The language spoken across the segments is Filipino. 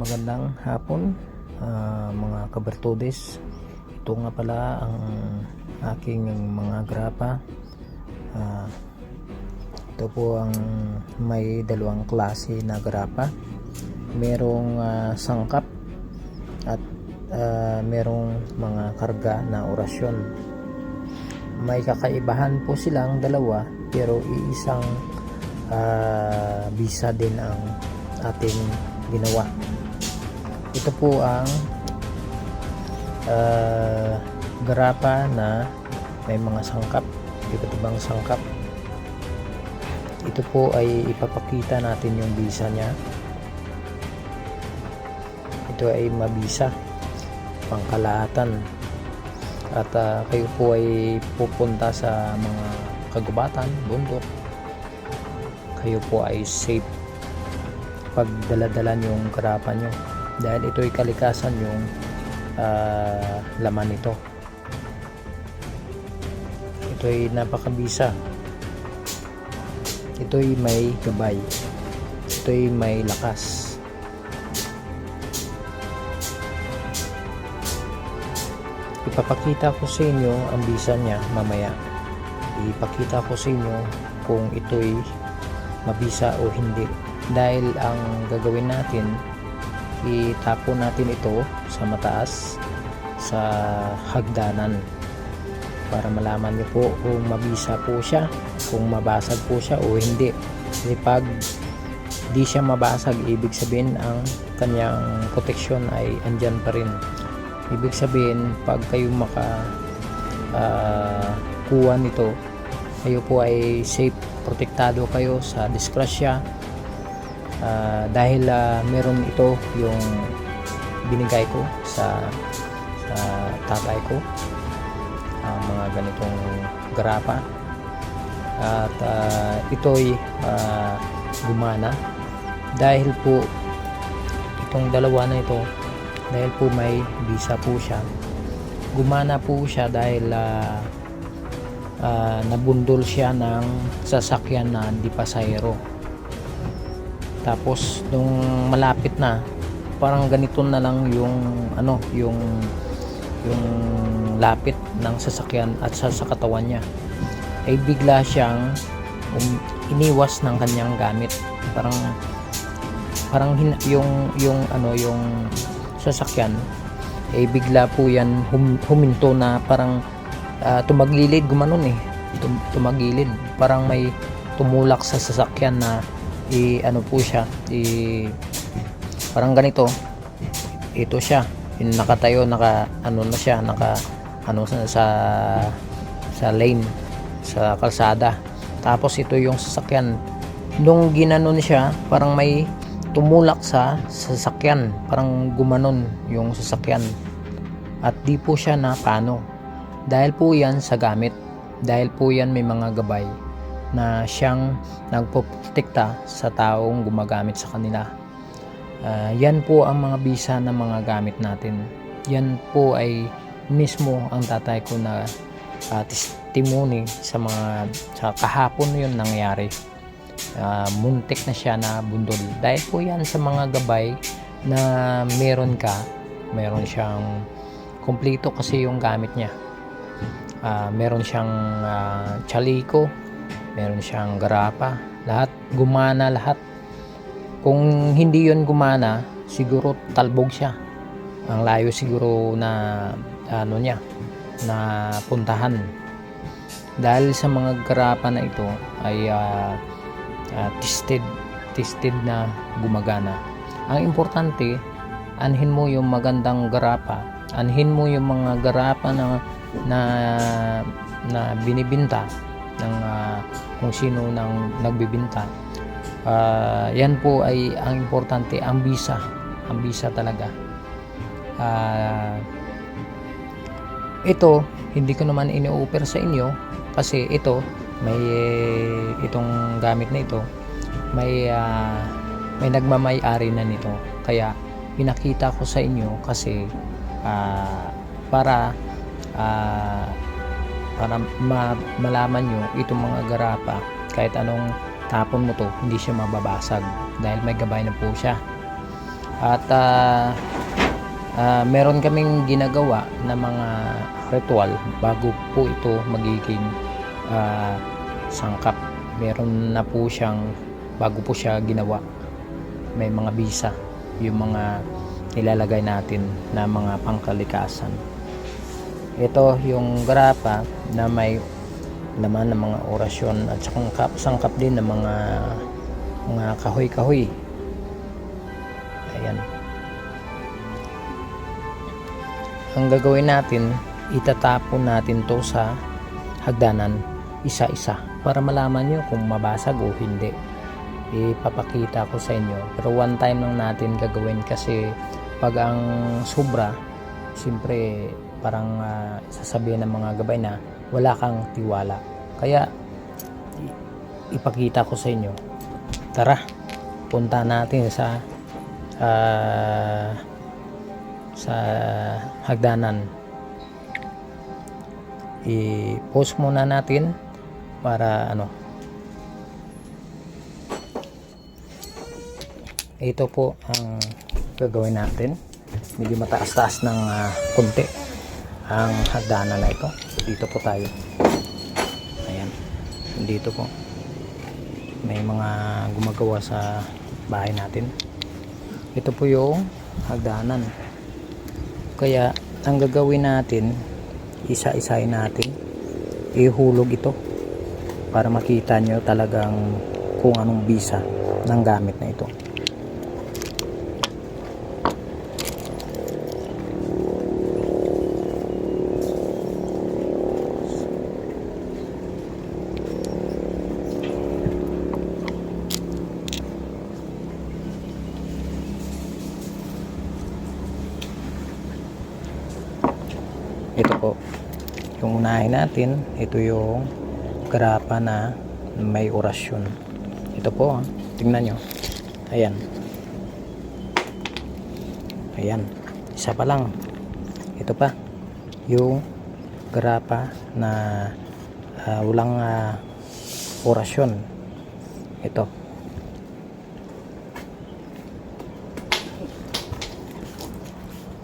Magandang hapon ah, mga kabertudes. Ito nga pala ang aking mga grapa. Ah, ito po ang may dalawang klase na grapa. Merong ah, sangkap at ah, merong mga karga na orasyon. May kakaibahan po silang dalawa pero iisang ah, bisa din ang ating ginawa. Ito po ang ah, garapa na may mga sangkap, iba't ibang sangkap. Ito po ay ipapakita natin yung bisa niya. Ito ay mabisa, pangkalahatan. At ah, kayo po ay pupunta sa mga kagubatan, bundok. Kayo po ay safe pagdaladalan yung karapan nyo dahil ito ay kalikasan yung ah, laman nito. Ito ay napakabisa. Ito ay may gabay. Ito ay may lakas. Ipapakita ko sa inyo ang bisa niya mamaya. Ipakita ko sa inyo kung ito'y mabisa o hindi. Dahil ang gagawin natin itapo natin ito sa mataas sa hagdanan para malaman niyo po kung mabisa po siya kung mabasag po siya o hindi. Kasi pag di siya mabasag ibig sabihin ang kanyang proteksyon ay andyan pa rin. Ibig sabihin pag kayo maka ah, kuha nito kayo po ay safe protektado kayo sa disgrasya Ah, dahil ah, meron ito yung binigay ko sa sa tatay ko ang mga ganitong garapa at ah, ito'y ah, gumana. Dahil po itong dalawa na ito dahil po may bisa po siya. Gumana po siya dahil ah, ah, nabundol siya ng sasakyan na di pasahero tapos nung malapit na parang ganito na lang yung ano yung yung lapit ng sasakyan at sa, sa katawan niya. Ay bigla siyang um, iniwas ng kanyang gamit. Parang parang hin- yung yung ano yung sasakyan ay bigla po yan hum, huminto na parang ah, tumaglilid gumanon eh. Tum- tumagilid. Parang may tumulak sa sasakyan na i ano po siya i parang ganito. Ito siya yung nakatayo naka ano na siya naka ano sa sa, lane sa kalsada. Tapos ito yung sasakyan. Nung ginanon siya parang may tumulak sa sasakyan. Parang gumanon yung sasakyan. At di po siya na paano dahil po yan sa gamit. Dahil po yan may mga gabay na siyang nagpoprotekta sa taong gumagamit sa kanila. Ah, yan po ang mga bisa ng mga gamit natin. Yan po ay mismo ang tatay ko na ah, testimony sa mga sa kahapon yun nangyari. Ah, muntik na siya na bundol. Dahil po yan sa mga gabay na meron ka, meron siyang kompleto kasi yung gamit niya. Ah, meron siyang ah, chaliko, meron siyang garapa, lahat gumana lahat. Kung hindi yon gumana, siguro talbog siya. Ang layo siguro na ano niya na puntahan. Dahil sa mga garapa na ito ay ah, ah, tested tested na gumagana. Ang importante, anhin mo yung magandang garapa. Anhin mo yung mga garapa na na na binibinta ng ah, kung sino nang nagbibinta. Ah, yan po ay ang importante, ang bisa. Ang bisa talaga. Ah, ito, hindi ko naman ini-offer sa inyo kasi ito, may itong gamit na ito, may ah, may nagmamay-ari na nito. Kaya pinakita ko sa inyo kasi ah, para ah, para ma- malaman nyo itong mga garapa kahit anong tapon mo to hindi siya mababasag dahil may gabay na po siya At ah, ah, meron kaming ginagawa na mga ritual bago po ito magiging ah, sangkap. Meron na po siyang bago po siya ginawa. May mga bisa, yung mga nilalagay natin na mga pangkalikasan. Ito yung grapa na may naman ng mga orasyon at sangkap, sangkap din ng mga mga kahoy-kahoy. Ayan. Ang gagawin natin, itatapon natin to sa hagdanan isa-isa para malaman nyo kung mabasag o hindi. Ipapakita ko sa inyo. Pero one time lang natin gagawin kasi pag ang sobra, siyempre parang ah, sasabihin ng mga gabay na wala kang tiwala. Kaya ipakita ko sa inyo. Tara, punta natin sa ah, sa hagdanan. I-post muna natin para ano. Ito po ang gagawin natin. Medyo mataas-taas ng ah, konti ang hagdanan na ito. Dito po tayo. Ayan. Dito po. May mga gumagawa sa bahay natin. Ito po yung hagdanan. Kaya ang gagawin natin, isa-isahin natin, ihulog ito para makita nyo talagang kung anong bisa ng gamit na ito. Po. Yung unahin natin ito yung grapa na may orasyon. Ito po ah. tingnan nyo. Ayan. Ayan. Isa pa lang. Ito pa. Yung grapa na ah, walang ah, orasyon. Ito.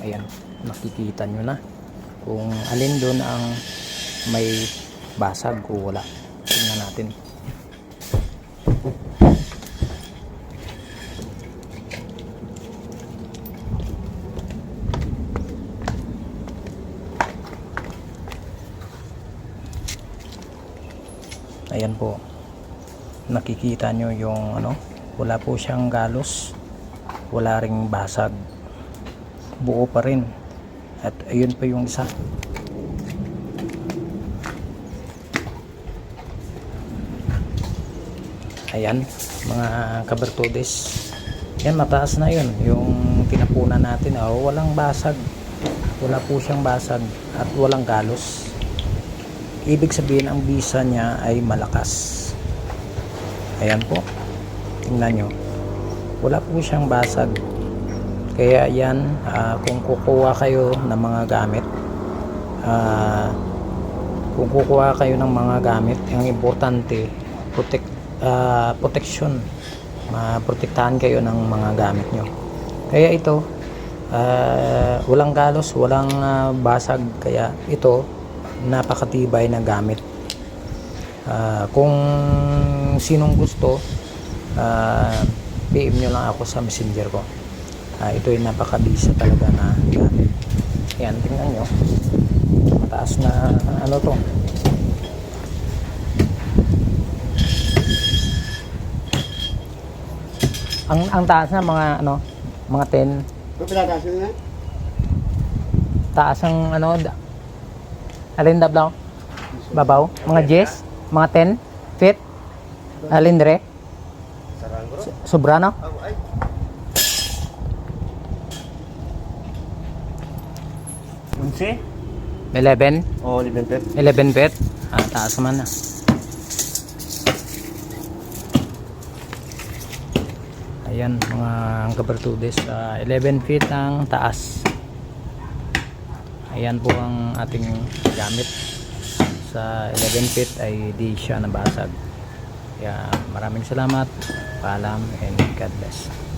Ayan. Makikita nyo na kung alin doon ang may basag o wala. Tingnan natin. Ayan po. Nakikita nyo yung ano wala po siyang galos. Wala ring basag. Buo pa rin at ayun pa yung isa. Ayan, mga kabertudes. Yan, mataas na yun. Yung tinapunan natin, oh, walang basag. Wala po siyang basag at walang galos. Ibig sabihin, ang bisa niya ay malakas. Ayan po. Tingnan nyo. Wala po siyang basag. Kaya yan, ah, kung kukuha kayo ng mga gamit, ah, kung kukuha kayo ng mga gamit, ang importante, protect, ah, protection. Maprotektahan kayo ng mga gamit nyo. Kaya ito, ah, walang galos, walang ah, basag. Kaya ito, napakatibay na gamit. Ah, kung sinong gusto, ah, PM nyo lang ako sa messenger ko. Ah, ito yung napakabisa talaga na gamit. Ayan, tingnan nyo. Mataas na ano to. Ang ang taas na mga ano, mga 10 Ito pinataas na? taas ang ano alin dablaw? Babaw? Mga Jess? mga 10 feet alin dire sobra no Oh, ay. Unsi? 11 Oo, oh, limited. 11 feet ah taas naman na ayan mga kabartudes ah, 11 feet ang taas. Ayan po ang ating gamit. Sa 11 feet ay di siya nabasag. Kaya maraming salamat. Paalam and God bless